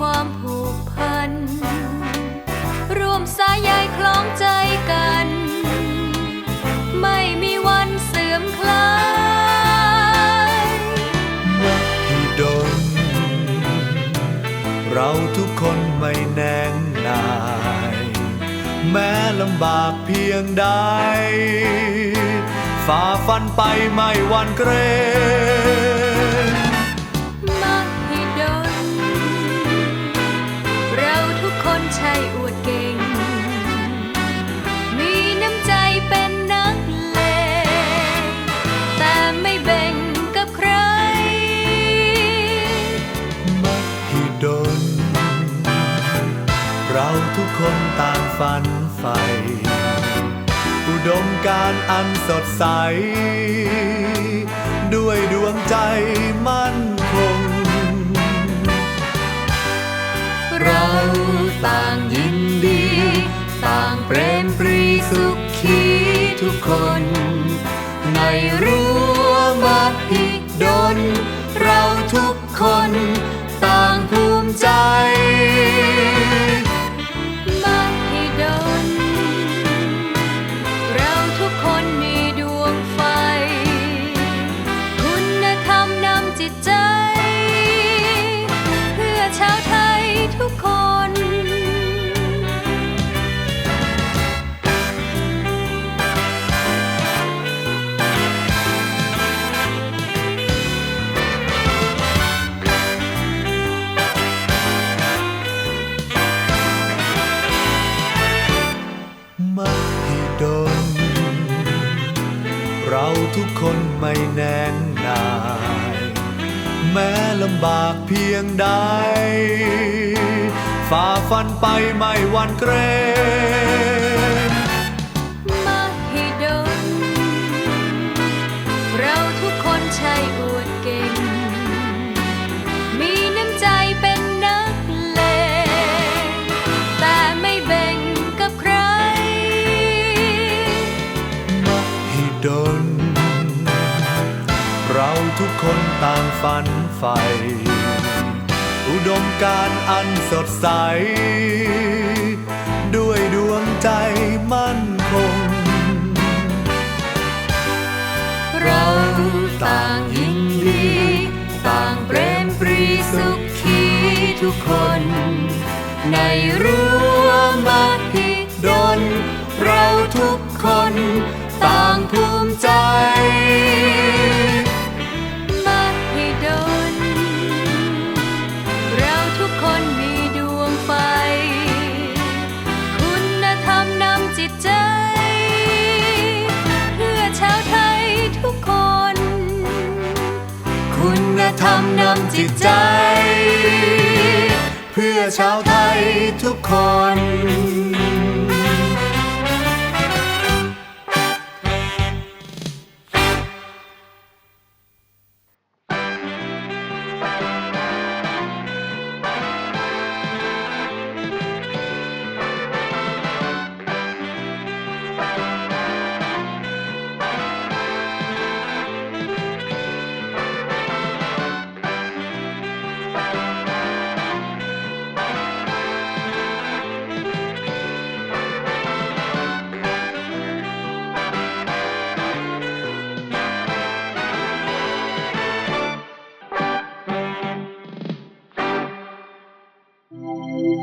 ความผูกพัน ร่วมสายใยคล้องใจกัน ไม่มีวันเสื่อมคลายมหิดลเราทุกคนไม่แนงนาย แม้ลำบากเพียงใดฝ่าฟันไปไม่วันเกรง ทุกคนต่างฝันใฝ่อุดมการอันสดใส ด้วยดวงใจมั่นคง เราต่างยินดี ต่างเปรมปรีสุขีทุกคน ในรั้ ทุกคนไม่แน่งนาย แม้ลำบากเพียงใด ฝ่าฟันไปไม่หวันเกรงมหิดลเราทุกคนใช่อวดเก่ง มีน้ำใจเป็นนักเลงแต่ไม่แบ่งกับใคร มหิดล ทุกคนต่างฝันใฝ่อุดมการณ์อันสดใส ด้วยดวงใจมั่นคง เราต่างยินดี ต่างเปรมปรีสุขีทุกคน ในรั้วมหิดำจิตใจ เพื่อชาวไทยทุกคน Música